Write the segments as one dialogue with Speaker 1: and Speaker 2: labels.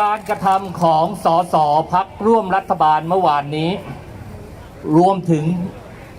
Speaker 1: การกระทำของสสพักร่วมรัฐบาลเมื่อวานนี้ รวมถึง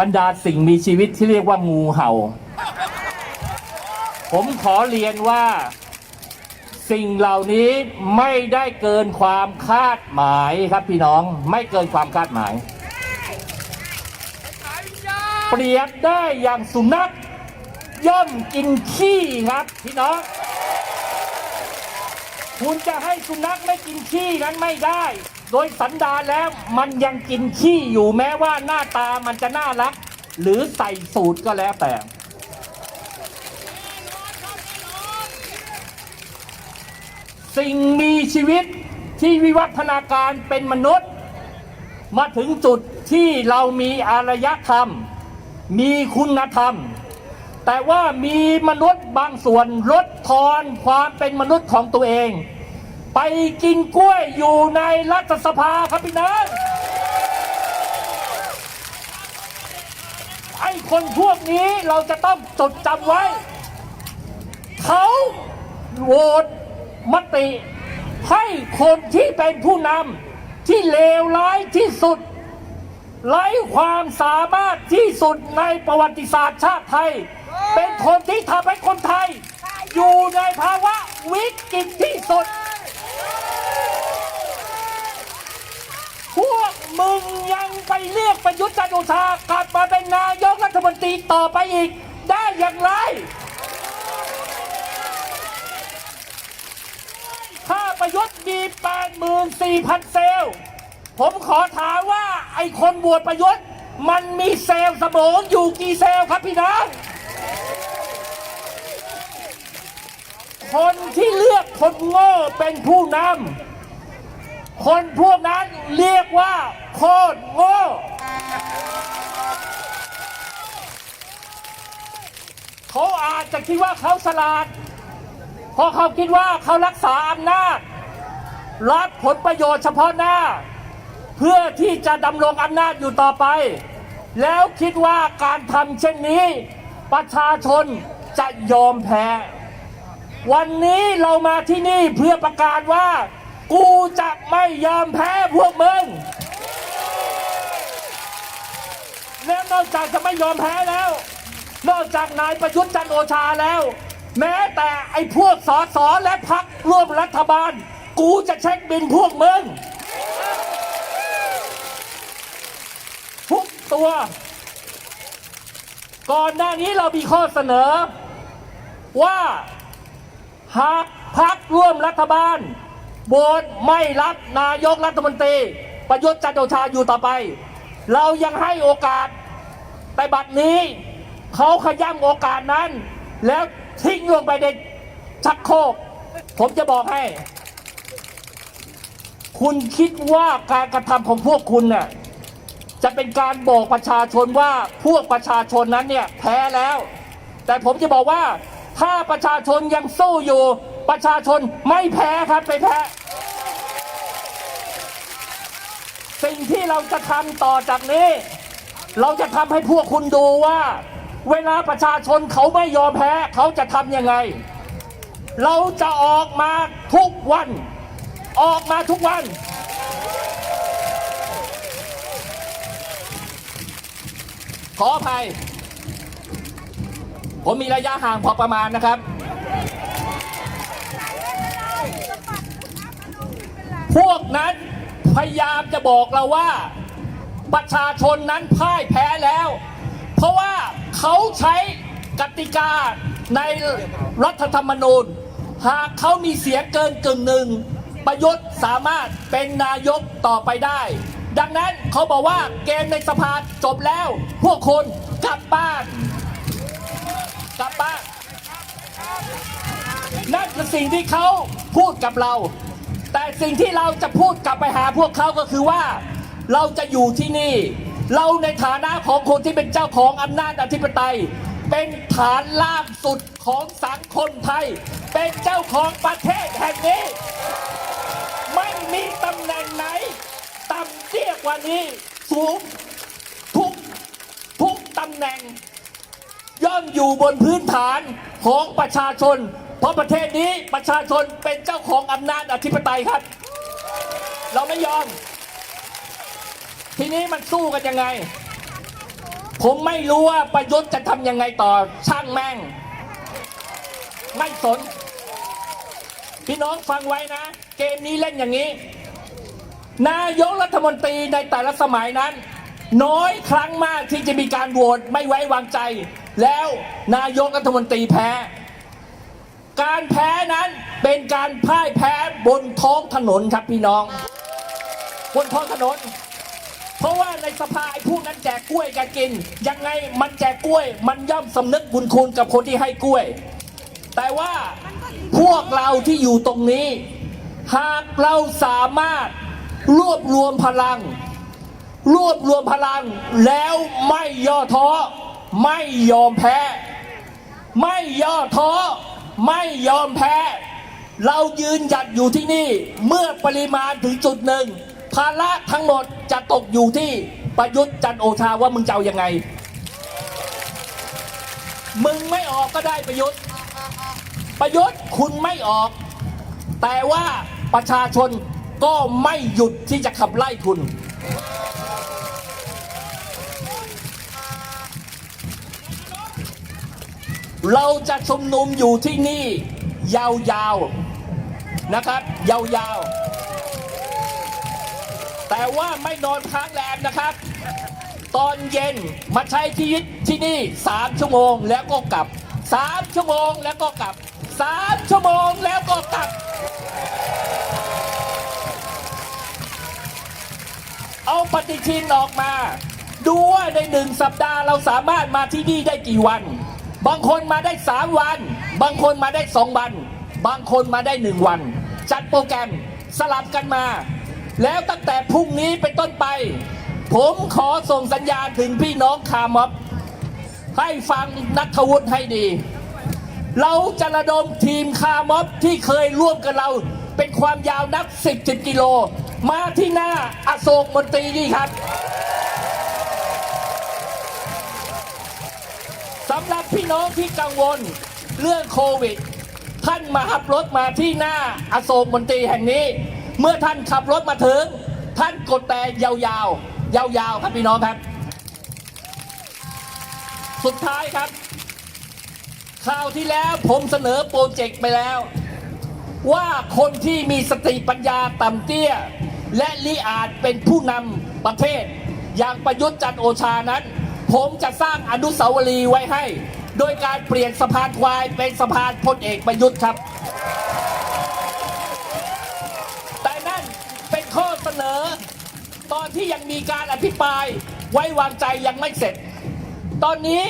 Speaker 1: บรรดาสิ่งมีชีวิตที่เรียกว่างูเห่า ผมขอเรียนว่าสิ่งเหล่านี้ไม่ได้เกินความคาดหมายครับพี่น้องไม่เกินความคาดหมาย เปรียบได้อย่างสุนัขย่อมกินขี้ครับพี่น้อง คุณจะให้สุนัขไม่กินขี้นั้นไม่ได้ โดยสันดาแล้วมันยังกินขี้อยู่แม้ว่าหน้าตามันจะน่ารัก หรือใส่สูตรก็แล้วแต่สิ่งมีชีวิตที่วิวัฒนาการเป็นมนุษย์ มาถึงจุดที่เรามีอารยธรรม มีคุณธรรม แต่ว่ามีมนุษย์บางส่วนลดทอนความเป็นมนุษย์ของตัวเอง ไปกินกล้วยอยู่ในรัฐสภาครับพี่น้องไอ้คนพวกนี้เราจะต้องจดจำไว้ เขาโหวตมติให้คนที่เป็นผู้นำที่เลวร้ายที่สุด ไร้ความสามารถที่สุดในประวัติศาสตร์ชาติไทย เป็นคนที่ทำให้คนไทย อยู่ในภาวะวิกฤตที่สุด พวกมึงยังไปเลือกประยุทธ์จันทร์โอชากลับมาเป็นนายกรัฐมนตรีต่อไปอีกได้อย่างไร ถ้าประยุทธ์มี 84,000 เซลล์ ผมขอถามว่าไอ้คนบวชประยุทธ์มันมีเซลล์สมองอยู่กี่เซลล์ครับพี่น้องคนที่เลือกคนโง่เป็นผู้นำคนพวกนั้นเรียกว่าโคตรโง่ เขาอาจจะคิดว่าเขาฉลาด เพราะเขาคิดว่าเขารักษาอำนาจรับผลประโยชน์เฉพาะหน้า เพื่อที่จะดำรงอำนาจอยู่ต่อไป แล้วคิดว่าการทำเช่นนี้ ประชาชนจะยอมแพ้ วันนี้เรามาที่นี่เพื่อประกาศว่า กูจะไม่ยอมแพ้พวกมึงและนอกจากจะไม่ยอมแพ้แล้ว นอกจากนายประยุทธ์จันโอชาแล้ว แม้แต่ไอ้พวกสสและพักร่วมรัฐบาล กูจะเช็คบินพวกมึง ทุก ตัว ก่อนหน้านี้เรามีข้อเสนอ ว่าหากพักร่วมรัฐบาลโหวตไม่รับนายกรัฐมนตรี ประยุทธ์จันทร์โอชาอยู่ต่อไป เรายังให้โอกาสแต่บัดนี้เขาขย้ำโอกาสนั้น แล้วทิ้งลงไปในชักโครกผมจะบอกให้ คุณคิดว่าการกระทำของพวกคุณเนี่ย จะเป็นการบอกประชาชนว่าพวกประชาชนนั้นเนี่ยแพ้แล้ว แต่ผมจะบอกว่าถ้าประชาชนยังสู้อยู่ ประชาชนไม่แพ้ครับไม่แพ้ สิ่งที่เราจะทำต่อจากนี้ เราจะทำให้พวกคุณดูว่า เวลาประชาชนเขาไม่ยอมแพ้เขาจะทำยังไง เราจะออกมาทุกวัน ออกมาทุกวัน ขออภัย ผมมีระยะห่างพอประมาณนะครับ พวกนั้นพยายามจะบอกเราว่าประชาชนนั้นพ่ายแพ้แล้ว เพราะว่าเขาใช้กติกาในรัฐธรรมนูญ หากเขามีเสียงเกินกึ่งหนึ่ง ประยุทธ์สามารถเป็นนายกต่อไปได้ ดังนั้นเขาบอกว่าเกมในสภาจบแล้ว พวกคุณกลับบ้าน กลับบ้าน นั่นคือสิ่งที่เขาพูดกับเรา แต่สิ่งที่เราจะพูดกลับไปหาพวกเขาก็คือว่า เราจะอยู่ที่นี่ เราในฐานะของคนที่เป็นเจ้าของอำนาจอธิปไตย เป็นฐานล่างสุดของสังคมไทย เป็นเจ้าของประเทศแห่งนี้ ไม่มีตำแหน่งไหนต่ำเตี้ยก ว่านี้สูงทุกทุกตำแหน่ง ย่อมอยู่บนพื้นฐานของประชาชน เพราะประเทศนี้ประชาชนเป็นเจ้าของอำนาจอธิปไตยครับ เราไม่ยอม ทีนี้มันสู้กันยังไง ผมไม่รู้ว่าประยุทธ์จะทำยังไงต่อช่างแม่ง ไม่สน พี่น้องฟังไว้นะ เกมนี้เล่นอย่างนี้ นายกรัฐมนตรีในแต่ละสมัยนั้น น้อยครั้งมากที่จะมีการโหวตไม่ไว้วางใจ แล้วนายกรัฐมนตรีแพ้ การแพ้นั้นเป็นการพ่ายแพ้บนท้องถนนครับพี่น้อง บนท้องถนน เพราะว่าในสภาไอ้พวกนั้นแจกกล้วยกันกิน ยังไงมันแจกกล้วย มันย่อมสำนึกบุญคุณกับคนที่ให้กล้วย แต่ว่าพวกเราที่อยู่ตรงนี้ หากเราสามารถ รวบรวมพลัง รวบรวมพลัง แล้วไม่ย่อท้อ ไม่ยอมแพ้ ไม่ย่อท้อ ไม่ยอมแพ้ เรายืนหยัดอยู่ที่นี่ เมื่อปริมาณถึงจุดหนึ่ง ภาระทั้งหมดจะตกอยู่ที่ประยุทธ์จันโอชาว่ามึงจะเอายังไง มึงไม่ออกก็ได้ประยุทธ์ ประยุทธ์คุณไม่ออก แต่ว่าประชาชน ก็ไม่หยุดที่จะขับไล่คุณ เราจะชุมนุมอยู่ที่นี่ ยาวๆ นะครับ ยาวๆ แต่ว่าไม่นอนค้างแรมนะครับ ตอนเย็นมาใช้ชีวิตที่นี่สามชั่วโมงแล้วก็กลับสามชั่วโมงแล้วก็กลับสามชั่วโมงแล้วก็กลับ เอาปฏิทินออกมา ดูว่าในหนึ่งสัปดาห์เราสามารถมาที่นี่ได้กี่วัน บางคนมาได้สามวัน บางคนมาได้สองวัน บางคนมาได้หนึ่งวัน จัดโปรแกรมสลับกันมา แล้วตั้งแต่พรุ่งนี้เป็นต้นไป ผมขอส่งสัญญาณถึงพี่น้องคาร์มอบให้ฟังนัทวุฒิให้ดี เราจะระดมทีมคาร์มอบที่เคยร่วมกับเราเป็นความยาวนับ 10 10กิโล มาที่หน้าอโศกมนตรีนี่ครับสำหรับพี่น้องที่กังวลเรื่องโควิด ท่านมาขับรถมาที่หน้าอโศกมนตรีแห่งนี้ เมื่อท่านขับรถมาถึง ท่านกดแต่ยาวๆ ยาวๆ ครับพี่น้องครับ สุดท้ายครับคราวที่แล้วผมเสนอโปรเจกต์ไปแล้ว ว่าคนที่มีสติปัญญาต่ำเตี้ย และลิอาจเป็นผู้นำประเทศ อย่างประยุทธ์จันโอชานั้น ผมจะสร้างอนุสาวรีย์ไว้ให้ โดยการเปลี่ยนสะพานควายเป็นสะพานพลเอกประยุทธ์ครับ แต่นั่นเป็นข้อเสนอ ตอนที่ยังมีการอภิปรายไว้วางใจยังไม่เสร็จ ตอนนี้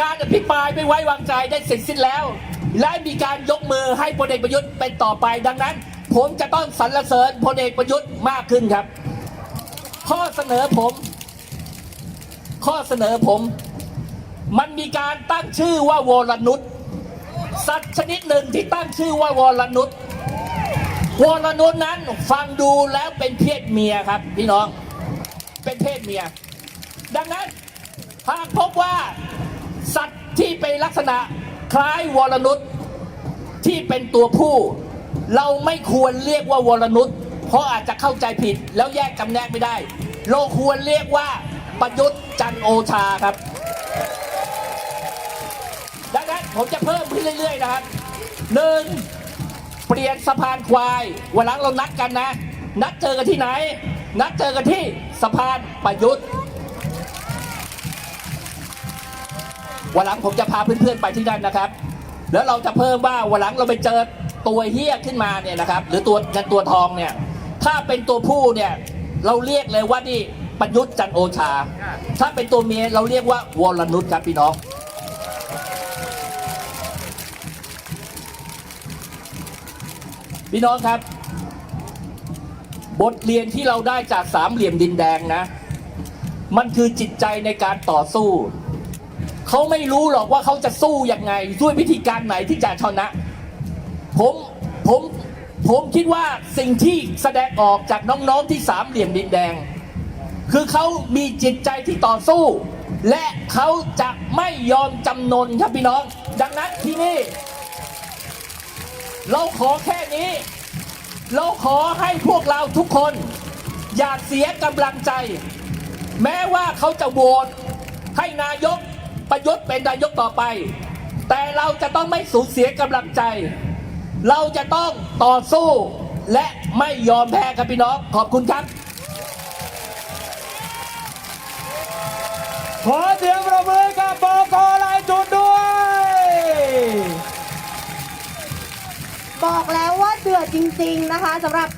Speaker 1: การอภิปรายไม่ไว้วางใจได้เสร็จสิ้นแล้ว และมีการยกมือให้พลเอกประยุทธ์เป็นต่อไปดังนั้น ผมจะต้องสรรเสริญพลเอกประยุทธ์มากขึ้นครับ ข้อเสนอผม ข้อเสนอผม มันมีการตั้งชื่อว่าวรนุชสัตว์ชนิดหนึ่งที่ตั้งชื่อว่าวรนุชวรนุชนั้นฟังดูแล้วเป็นเพศเมียครับ พี่น้อง เป็นเพศเมีย ดังนั้นหากพบว่าสัตว์ที่เป็นลักษณะคล้ายวรนุชที่เป็นตัวผู้ เราไม่ควรเรียกว่าวรนุชเพราะอาจจะเข้าใจผิดแล้วแยกกำแนกไม่ได้ เราควรเรียกว่าประยุทธ์จันโอชาครับดังนั้นผมจะเพิ่มขึ้นเรื่อยๆนะครับหนึ่งเปลี่ยนสะพานควายวันหลังเรานัดกันนะ นัดเจอกันที่ไหน นัดเจอกันที่สะพานประยุทธ์วันหลังผมจะพาเพื่อนๆไปที่นั่นนะครับ แล้วเราจะเพิ่มว่าวันหลังเราไปเจอตัวเฮี้ยขึ้นมาเนี่ยนะครับ หรือตัวเงินตัวทองเนี่ย ถ้าเป็นตัวผู้เนี่ยเราเรียกเลยว่านี่ประยุทธ์จันโอชา ถ้าเป็นตัวเมียเราเรียกว่าวรนุชครับพี่น้องพี่น้องครับ บทเรียนที่เราได้จากสามเหลี่ยมดินแดงนะ มันคือจิตใจในการต่อสู้ เขาไม่รู้หรอกว่าเขาจะสู้ยังไงด้วยวิธีการไหนที่จะชนะผมผมผมคิดว่าสิ่งที่แสดงออกจากน้องๆที่สามเหลี่ยมดินแดง คือเขามีจิตใจที่ต่อสู้ และเขาจะไม่ยอมจำนนครับพี่น้อง ดังนั้นที่นี่ เราขอแค่นี้ เราขอให้พวกเราทุกคน อย่าเสียกำลังใจ แม้ว่าเขาจะโหวตให้นายก ประยุทธ์เป็นนายกต่อไป แต่เราจะต้องไม่สูญเสียกำลังใจ เราจะต้องต่อสู้และไม่ยอมแพ้ครับพี่น้อง ขอบคุณครับ
Speaker 2: ขอเสียงประมือกับปกลายจุดด้วย
Speaker 3: บอกแล้วว่าเดือดจริง ๆ นะคะสำหรับ